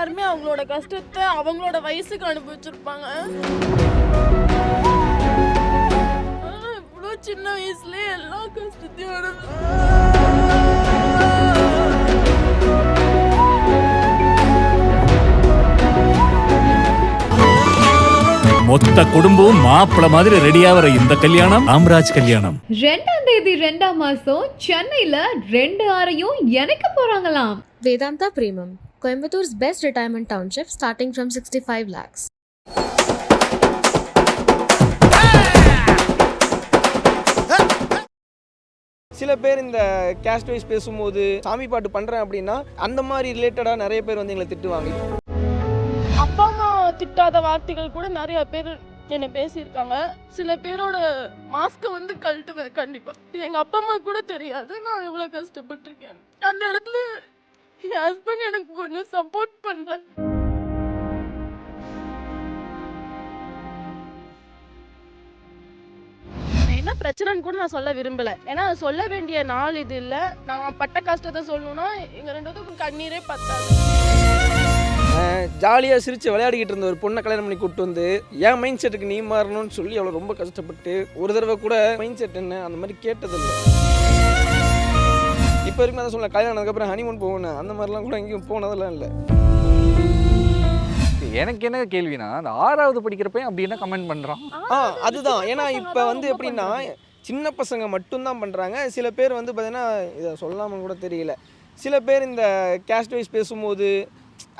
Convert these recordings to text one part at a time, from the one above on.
எல்லாருமே அவங்களோட கஷ்டத்தை அவங்களோட வயசுக்கு அனுபவிச்சிருப்பாங்க. இவ்வளோ சின்ன வயசுலயே எல்லா கஷ்டத்தையும் மொத்த குடும்பமும் மாப்பிள மாதிரி ரெடியாகிற இந்த கல்யாணம் ராம்ராஜ் கல்யாணம். ரெண்டாம் தேதி ரெண்டாம் மாசம் சென்னையில ரெண்டு ஆறையும் இணைக்க போறாங்களாம். Vedanta Premium, Coimbator's best retirement township starting from 65 lakhs. சில பேர் இந்த கேஸ்ட் வைஸ் பேசும்போது சாமி பாட்டு பண்ணுறேன் அப்படின்னா அந்த மாதிரி ரிலேட்டடாக நிறைய பேர் வந்து எங்களை திட்டுவாங்க. அப்பா அம்மா திட்டாத வார்த்தைகள் கூட நிறைய பேர் என்னை பேசியிருக்காங்க. சில பேரோட மாஸ்க்கை வந்து கழட்டுவேன் கண்டிப்பா. இது எங்க அப்பா அம்மா கூட தெரியாது. நான் எவ்வளவு கஷ்டப்பட்டிருக்கேன். அந்த இடத்துல என் ஹஸ்பண்ட் எனக்கு கொஞ்சம் சப்போர்ட் பண்றேன் என்ன பிரச்சனைன்னு கூட நான் சொல்ல விரும்பல. ஏன்னா சொல்ல வேண்டிய நாள் இது இல்ல. நான் பட்ட கஷ்டத்தை சொல்லணும்னா எங்க ரெண்டு கண்ணீரே பத்தாது. ஜாலியாக சிரித்து விளையாடிக்கிட்டு இருந்த ஒரு பொண்ணை கல்யாணம் பண்ணி கூப்பிட்டு வந்து என் மைண்ட் செட்டுக்கு நீ மாறணும்னு சொல்லி அவளை ரொம்ப கஷ்டப்பட்டு ஒரு தடவை கூட மைண்ட் செட் என்ன அந்த மாதிரி கேட்டதில்லை. இப்போ வரைக்கும் தான் சொல்ல கல்யாணம் ஆனதுக்கப்புறம் ஹனிமூன் போகணும். அந்த மாதிரிலாம் கூட எங்கேயும் போனதெல்லாம் இல்லை. எனக்கு என்ன கேள்வினா அந்த ஆறாவது படிக்கிறப்ப அப்படி என்ன கமெண்ட் பண்றான்? ஆ அதுதான். ஏன்னா இப்போ வந்து எப்படின்னா சின்ன பசங்க மட்டும்தான் பண்ணுறாங்க சில பேர் வந்து பார்த்தீங்கன்னா இதை சொல்லாமல் கூட தெரியல. சில பேர் இந்த கேஸ்ட் வைஸ் பேசும்போது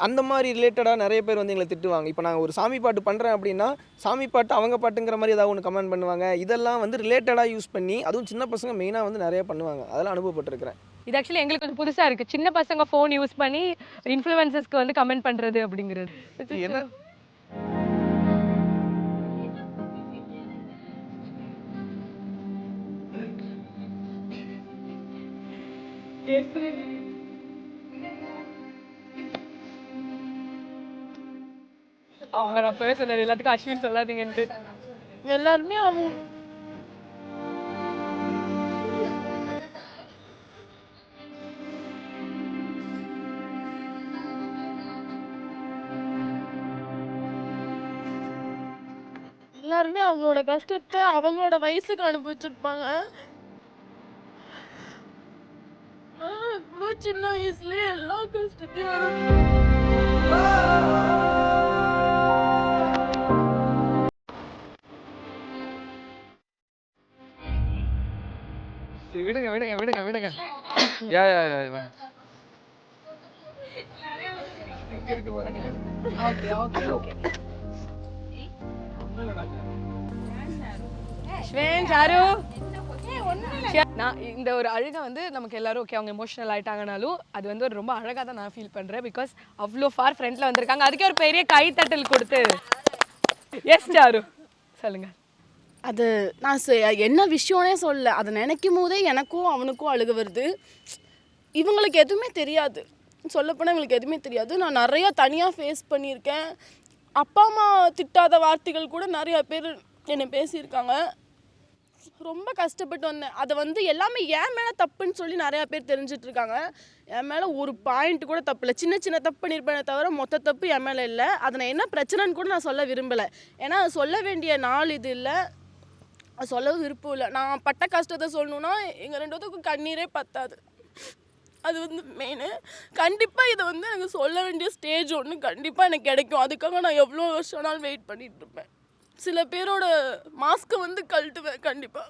அந்த மாதிரி ரிலேட்டடாக நிறைய பேர் வந்து எங்களை திட்டுவாங்க. இப்போ நாங்கள் ஒரு சாமி பாட்டு பண்ணுறேன் அப்படின்னா சாமி பாட்டு அவங்க பாட்டுங்கிற மாதிரி ஏதாவது ஒன்று கமெண்ட் பண்ணுவாங்க. இதெல்லாம் வந்து ரிலேட்டடாக யூஸ் பண்ணி அதுவும் சின்ன பசங்க மெயினாக வந்து நிறைய பண்ணுவாங்க. அதெல்லாம் அனுபவப்பட்டிருக்கிறேன். இது ஆக்சுவலி எங்களுக்கு கொஞ்சம் புதுசா இருக்கு. சின்ன பசங்க ஃபோன் யூஸ் பண்ணி இன்ஃப்ளூயன்சஸ்க்கு வந்து கமெண்ட் பண்றது அப்படிங்கிறது. அவங்க நான் பேசுனது எல்லாத்துக்கும் அஸ்வின் சொல்லாதீங்கன்ட்டு. எல்லாருமே அவங்க எல்லாருமே அவங்களோட கஷ்டத்தை அவங்களோட வயசுக்கு அனுபவிச்சிருப்பாங்க சின்ன வயசுலயே எல்லா கஷ்டத்தையும் விடுங்க விடுங்க விடுங்க விடுங்க யா யா யா யா. இருக்கு பாருங்க. அஸ்வின் சாரு நான் இந்த ஒரு அழுகை வந்து நமக்கு எல்லாரும் ஓகே அவங்க எமோஷனல் ஆயிட்டாங்கனாலும் அது வந்து ஒரு ரொம்ப அழகாக தான் நான் ஃபீல் பண்ணுறேன் பிகாஸ் அவ்வளோ ஃபார் ஃப்ரெண்டில் வந்திருக்காங்க. அதுக்கே ஒரு பெரிய கைத்தட்டல் கொடுத்து. எஸ் சாரு சொல்லுங்க. அது நான் என்ன விஷயம்னே சொல்ல அதை நினைக்கும் போதே எனக்கும் அவனுக்கும் அழுக வருது. இவங்களுக்கு எதுவுமே தெரியாது. சொல்லப்போனால் இவங்களுக்கு எதுவுமே தெரியாது. நான் நிறையா தனியாக ஃபேஸ் பண்ணியிருக்கேன். அப்பா அம்மா திட்டாத வார்த்தைகள் கூட நிறையா பேர் என்னை பேசியிருக்காங்க. ரொம்ப கஷ்டப்பட்டு வந்தேன். அதை வந்து எல்லாமே என் மேலே தப்புன்னு சொல்லி நிறையா பேர் தெரிஞ்சிட்ருக்காங்க. என் மேலே ஒரு பாயிண்ட் கூட தப்பு இல்லை. சின்ன சின்ன தப்பு பண்ணியிருப்பேனே தவிர மொத்த தப்பு என் மேலே இல்லை. அதை நான் என்ன பிரச்சனைன்னு கூட நான் சொல்ல விரும்பலை. ஏன்னா அது சொல்ல வேண்டிய நாள் இது இல்லை. அது சொல்ல விருப்பம் இல்லை. நான் பட்ட கஷ்டத்தை சொல்லணுன்னா எங்கள் ரெண்டுத்துக்கும் கண்ணீரே பத்தாது. அது வந்து மெயின் கண்டிப்பாக இதை வந்து எனக்கு சொல்ல வேண்டிய ஸ்டேஜ் ஒன்று கண்டிப்பாக எனக்கு கிடைக்கும். அதுக்காக நான் எவ்வளோ வருஷம் நாள் வெயிட் பண்ணிகிட்ருப்பேன் சில பேரோட மாஸ்க்கை வந்து கழட்டுவேன் கண்டிப்பாக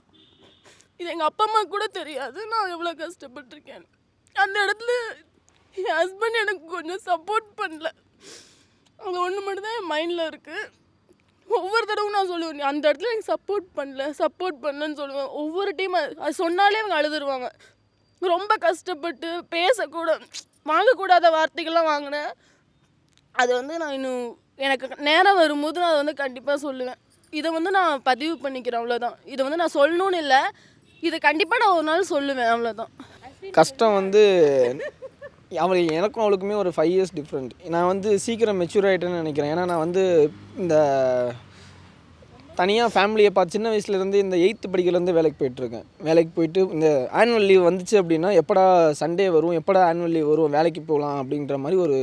இது எங்கள் அப்பா அம்மா கூட தெரியாது. நான் எவ்வளோ கஷ்டப்பட்டிருக்கேன். அந்த இடத்துல என் ஹஸ்பண்ட் எனக்கு கொஞ்சம் சப்போர்ட் பண்ணல. அது ஒன்று மட்டும்தான் என் மைண்டில் இருக்குது ஒவ்வொரு தடவும் நான் சொல்லுவேன் "நீ அந்த இடத்துல எனக்கு சப்போர்ட் பண்ணல சப்போர்ட் பண்ணலன்னு சொல்லுவேன். ஒவ்வொரு டைம் அது சொன்னாலே அவங்க அழுதுருவாங்க. ரொம்ப கஷ்டப்பட்டு பேசக்கூட வாங்கக்கூடாத வார்த்தைகள்லாம் வாங்கினேன். அது வந்து நான் இன்னும் எனக்கு நேரம் வரும்போது நான் அதை வந்து கண்டிப்பாக சொல்லுவேன். இதை வந்து நான் பதிவு பண்ணிக்கிறேன் அவ்வளோதான் இதை வந்து நான் சொல்லணும்னு இல்லை. இதை கண்டிப்பாக நான் ஒரு நாள் சொல்லுவேன் அவ்வளோதான் கஷ்டம் வந்து அவளுக்கு எனக்கும் அவளுக்குமே ஒரு ஃபைவ் இயர்ஸ் டிஃப்ரெண்ட் நான் வந்து சீக்கிரம் மெச்சூர் ஆகிட்டேன்னு நினைக்கிறேன். ஏன்னா நான் வந்து இந்த தனியாக ஃபேமிலியை பார்த்து சின்ன வயசுலேருந்து இந்த எயித்து படிக்கலேருந்து வேலைக்கு போயிட்டுருக்கேன் வேலைக்கு போயிட்டு இந்த ஆனுவல் லீவ் வந்துச்சு அப்படின்னா எப்படா சண்டே வரும் எப்படா ஆனுவல் லீவ் வரும் வேலைக்கு போகலாம் அப்படின்ற மாதிரி ஒரு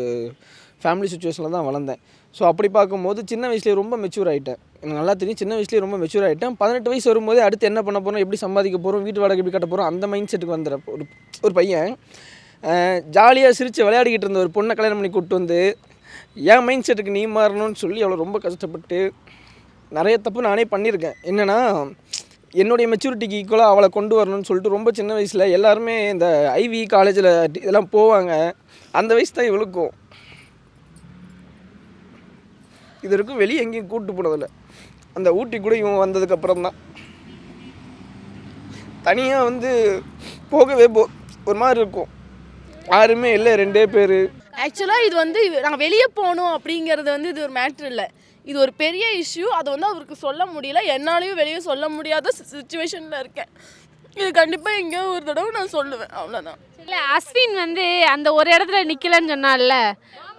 ஃபேமிலி சுச்சுவேஷனில் தான் வளர்ந்தேன். ஸோ அப்படி பார்க்கும்போது சின்ன வயசுலேயே ரொம்ப மெச்சூர் ஆகிட்டேன் எனக்கு நல்லா தெரியும் சின்ன வயசுலேயே ரொம்ப மெச்சூர் ஆகிட்டேன் பதினெட்டு வயசு வரும்போது அடுத்து என்ன பண்ண போகிறோம் எப்படி சம்பாதிக்க போகிறோம் வீட்டு வாடகை எப்படி கட்ட போகிறோம் அந்த மைண்ட் செட்டுக்கு வந்துடுற ஒரு ஒரு பையன் ஜாலியாக சிரித்து விளையாடிக்கிட்டு இருந்த ஒரு பொண்ணை கல்யாணம் பண்ணி கூப்பிட்டு வந்து என் மைண்ட் செட்டுக்கு நீ மாறணும்னு சொல்லி அவ்வளோ ரொம்ப கஷ்டப்பட்டு நிறைய தப்பு நானே பண்ணியிருக்கேன். என்னென்னா என்னுடைய மெச்சூரிட்டிக்கு ஈக்குவலாக அவளை கொண்டு வரணும்னு சொல்லிட்டு ரொம்ப சின்ன வயசில் எல்லாருமே இந்த ஐவி காலேஜில் இதெல்லாம் போவாங்க. அந்த வயசு தான் இவளுக்கும். இது வரைக்கும் வெளியே எங்கேயும் கூப்பிட்டு போனதில்ல. அந்த ஊட்டி கூட இவன் வந்ததுக்கப்புறம் தான். தனியாக வந்து போகவே போ ஒரு மாதிரி இருக்கும். யாருமே இல்லை ரெண்டே பேர். ஆக்சுவலாக இது வந்து நாங்கள் வெளியே போகணும் அப்படிங்கிறது வந்து இது ஒரு மேட்ரு இல்லை. இது ஒரு பெரிய இஷ்யூ அதை வந்து அவருக்கு சொல்ல முடியல. என்னாலையும் வெளியே சொல்ல முடியாத சுச்சுவேஷனில் இருக்கேன். இது கண்டிப்பாக எங்கேயோ ஒரு தடவை நான் சொல்லுவேன். அவ்வளோதான் இல்லை அஸ்வின் வந்து அந்த ஒரு இடத்துல நிற்கலன்னு சொன்னால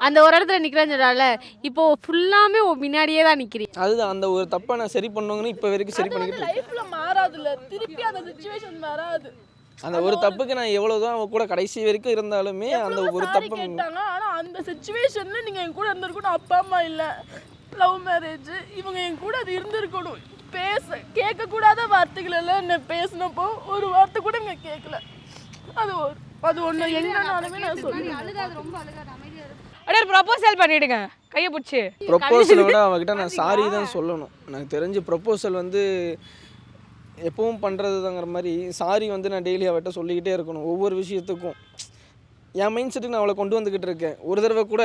அந்த ஒரு இடத்துல நிற்கலன்னு சொன்னால இப்போ ஃபுல்லாமே முன்னாடியே தான் நிற்கிறீ அதுதான் அந்த ஒரு தப்பை நான் சரி பண்ணுங்கன்னு இப்போ வரைக்கும் சரி பண்ணிக்கிட்டு இருக்கேன். லைஃப்பில் மாறாதுல்ல. திருப்பி அந்த சுச்சுவேஷன் வராது. அந்த ஒரு தப்புக்கு நான் எவ்வளோதான் அவ கூட கடைசி வரைக்கும் இருந்தாலுமே அந்த ஒரு தப்பு கேட்டாங்க. ஆனால் அந்த சுச்சுவேஷனில் நீங்கள் என் கூட இருந்திருக்கணும். அப்பா அம்மா இல்லை. லவ் மேரேஜ் இவங்க என் கூட அது இருந்திருக்கணும். பேச கேட்கக்கூடாத வார்த்தைகள் எல்லாம் என்ன பேசினப்போ ஒரு வார்த்தை கூட இங்கே கேட்கல. அது ஒரு அது ஒன்று எங்கனாலுமே நான் சொல்லுவேன் அப்படியே ஒரு ப்ரப்போசல் பண்ணிடுங்க. கையை பிடிச்சி. ப்ரொப்போசலை விட அவகிட்ட நான் சாரி தான் சொல்லணும். எனக்கு தெரிஞ்சு ப்ரொப்போசல் வந்து எப்பவும் பண்ணுறதுதாங்கிற மாதிரி சாரி வந்து நான் டெய்லி அவட்ட சொல்லிக்கிட்டே இருக்கணும். ஒவ்வொரு விஷயத்துக்கும். என் மைண்ட் செட்டுக்கு நான் அவளை கொண்டு வந்துக்கிட்டு இருக்கேன். ஒரு தடவை கூட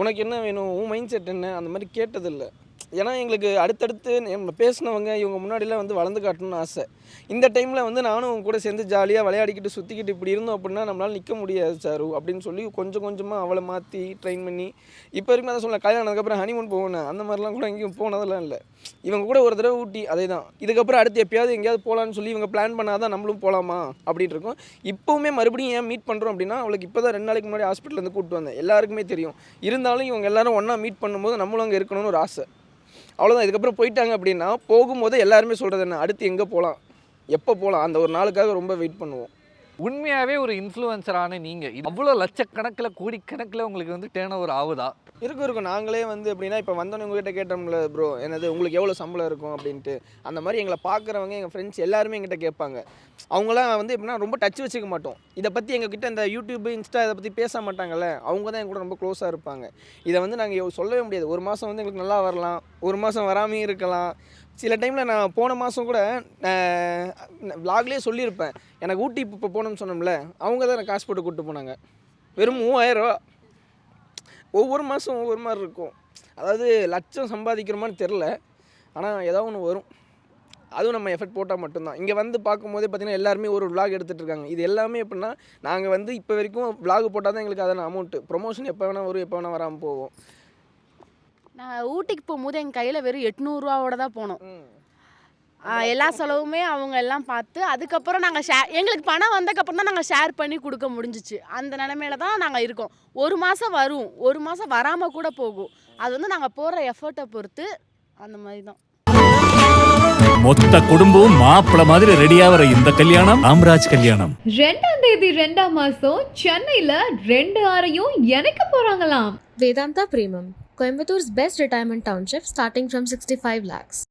உனக்கு என்ன வேணும்? உன் மைண்ட் செட் என்ன? அந்த மாதிரி கேட்டதில்லை. ஏன்னா எங்களுக்கு அடுத்தடுத்து நம்ம பேசினவங்க இவங்க முன்னாடிலாம் வந்து வளர்ந்து காட்டணும்னு ஆசை. இந்த டைமில் வந்து நானும் உங்க கூட சேர்ந்து ஜாலியாக விளையாடிக்கிட்டு சுற்றிக்கிட்டு இப்படி இருந்தோம் அப்படின்னா நம்மளால் நிற்க முடியாது சார் அப்படின்னு சொல்லி கொஞ்சம் கொஞ்சமாக அவளை மாற்றி ட்ரெயின் பண்ணி இப்போ வரைக்கும் தான் சொல்ல கல்யாணம் ஆனதுக்கப்புறம் ஹனிமூன் போகணும் அந்த மாதிரிலாம் கூட எங்கேயும் போனதெல்லாம் இல்லை. இவங்க கூட ஒரு தடவை ஊட்டி அதே தான் இதுக்கப்புறம் அடுத்து எப்பயாவது எங்கேயாவது போகலான்னு சொல்லி இவங்க பிளான் பண்ணாதான் நம்மளும் போகலாமா அப்படின்னு இருக்கும். இப்போவுமே மறுபடியும் ஏன் மீட் பண்ணுறோம் அப்படின்னா அவளுக்கு இப்போ தான் ரெண்டு நாளைக்கு முன்னாடி ஹாஸ்பிட்டலேருந்து கூப்பிட்டு வந்தேன். எல்லாருக்குமே தெரியும். இருந்தாலும் இவங்க எல்லாரும் ஒன்றா மீட் பண்ணும்போது நம்மளும் அங்கே இருக்கணும்னு ஒரு ஆசை. அவ்வளோதான் இதுக்கப்புறம் போயிட்டாங்க அப்படின்னா போகும்போது எல்லாருமே சொல்கிறது என்ன? அடுத்து எங்கே போகலாம் எப்போ போகலாம் அந்த ஒரு நாளுக்காக ரொம்ப வெயிட் பண்ணுவோம். உண்மையாகவே ஒரு இன்ஃப்ளூயன்சரான நீங்கள் அவ்வளோ லட்சக்கணக்கில் கோடிக்கணக்கில் உங்களுக்கு வந்து டேர்ன் ஓவர் ஆகுதா? இருக்கும் இருக்கும். நாங்களே வந்து எப்படின்னா இப்போ வந்தோன்னு உங்ககிட்ட கேட்டோம்ல ப்ரோ என்னது உங்களுக்கு எவ்வளோ சம்பளம் இருக்கும் அப்படின்ட்டு. அந்த மாதிரி எங்களை பார்க்குறவங்க எங்கள் ஃப்ரெண்ட்ஸ் எல்லாருமே எங்கிட்ட கேட்பாங்க. அவங்களாம் வந்து எப்படின்னா ரொம்ப டச் வச்சுக்க மாட்டோம். இதை பற்றி எங்ககிட்ட இந்த யூடியூப் இன்ஸ்டா இதை பற்றி பேச மாட்டாங்கல்ல அவங்க தான் எங்க கூட ரொம்ப க்ளோஸாக இருப்பாங்க. இதை வந்து நாங்கள் சொல்லவே முடியாது. ஒரு மாதம் வந்து எங்களுக்கு நல்லா வரலாம். ஒரு மாதம் வராமையும் இருக்கலாம். சில டைமில் நான் போன மாதம் கூட விலாக்லேயே சொல்லியிருப்பேன். எனக்கு ஊட்டி இப்போ போகணும்னு சொன்னோம்ல அவங்க தான் எனக்கு காசு போட்டு கூப்பிட்டு போனாங்க. வெறும் மூவாயிரரூவா ஒவ்வொரு மாதம் ஒவ்வொரு மாதிரி இருக்கும். அதாவது லட்சம் சம்பாதிக்கிறோமான்னு தெரில ஆனால் ஏதோ ஒன்று வரும். அதுவும் நம்ம எஃபர்ட் போட்டால் மட்டும்தான். இங்கே வந்து பார்க்கும்போதே பார்த்தீங்கன்னா எல்லாருமே ஒரு விலாக் எடுத்துகிட்டு இருக்காங்க. இது எல்லாமே எப்படின்னா நாங்கள் வந்து இப்போ வரைக்கும் vlog போட்டால் தான் எங்களுக்கு அதான அமௌண்ட்டு ப்ரொமோஷன் எப்போ வேணால் வரும் எப்போ வேணால் வராமல் போவோம் நான் ஊட்டிக்கு போகும்போது எங்கள் கையில் வெறும் எட்நூறுரூவாவோட தான் போனோம். எல்லா செலவுமே அவங்க எல்லாம் பார்த்து அதுக்கப்புறம் நாங்கள் ஷேர் எங்களுக்கு பணம் வந்ததுக்கப்புறம் தான் நாங்கள் ஷேர் பண்ணி கொடுக்க முடிஞ்சிச்சு. அந்த நிலமையில தான் நாங்கள் இருக்கோம். ஒரு மாதம் வரும். ஒரு மாதம் வராமல் கூட போகும். அது வந்து நாங்கள் போடுற எஃபர்ட்டை பொறுத்து அந்த மாதிரி தான். மொத்த குடும்பம் மாப்பிள மாதிரி ரெடியாகிற இந்த கல்யாணம் ராம்ராஜ் கல்யாணம். ரெண்டாம் தேதி ரெண்டாம் மாசம் சென்னையில ரெண்டு ஆறையும் இணைக்க போறாங்களாம். Vedanta Premium, Coimbator's best retirement township starting from 65 lakhs.